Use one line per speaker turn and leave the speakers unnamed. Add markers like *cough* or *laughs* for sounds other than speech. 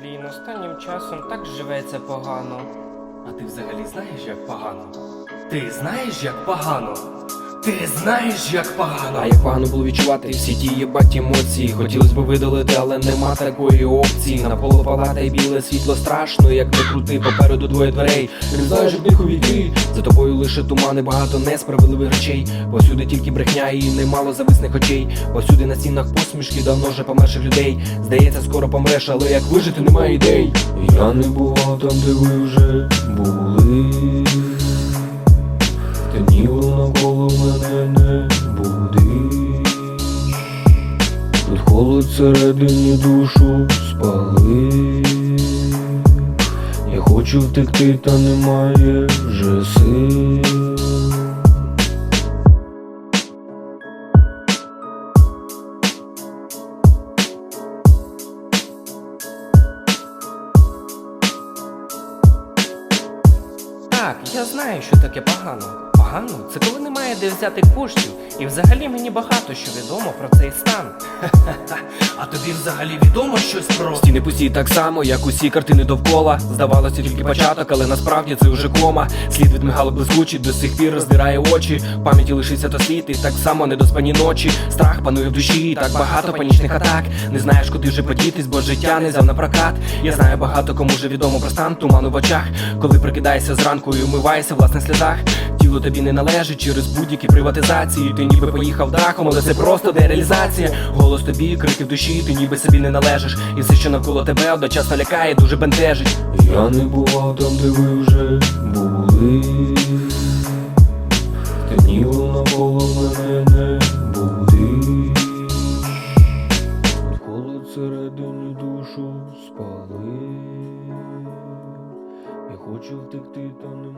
Блін, останнім часом так живеться погано.
А ти взагалі знаєш, як погано? Ти знаєш, як погано? Ти знаєш, як погано?
А як погано було відчувати всі ті єбать емоції? Хотілось би видалити, але нема такої опції. Навколо палата і біле світло страшно, як не крути, попереду двоє дверей. Не знаєш, як диху війти За тобою лише тумани, багато несправедливих речей. Повсюди тільки брехня і немало зависних очей. Повсюди на стінах посмішки давно вже померших людей. Здається, скоро помреш, але як вижити немає ідей. Я не бував там, де ви вже були навколо мене не будиш Тут холод всередині душу спали Я хочу втекти, та немає вже сил.
Так, я знаю, що таке погано. Погано це коли немає де взяти коштів, і взагалі мені багато що відомо про цей стан. *laughs*
А тобі взагалі відомо щось про
Стіни пусті так само, як усі картини довкола. Здавалося тільки початок, але насправді це вже кома. Слід від мигало блискучий, до сих пір роздирає очі. В пам'яті лишиться то слід, і так само недоспані ночі. Страх панує в душі, і так багато панічних атак. Не знаєш, куди вже подітись, бо життя не взяв на прокат. Я знаю багато кому вже відомо про стан туману в очах. Коли прикидаєшся зранку і умиваєшся в власних сльозах. Тіло тобі не належить через будь-які приватизації. Ти ніби поїхав дахом, але це просто дереалізація. Голос тобі, крики в душі, ти ніби собі не належиш. І все, що навколо тебе, одночасно лякає, дуже бентежить. Я не бував там, де ви вже були. Ти Темніло навколо мене не. Тут холод всередині душу спали. Я хочу втекти, та немає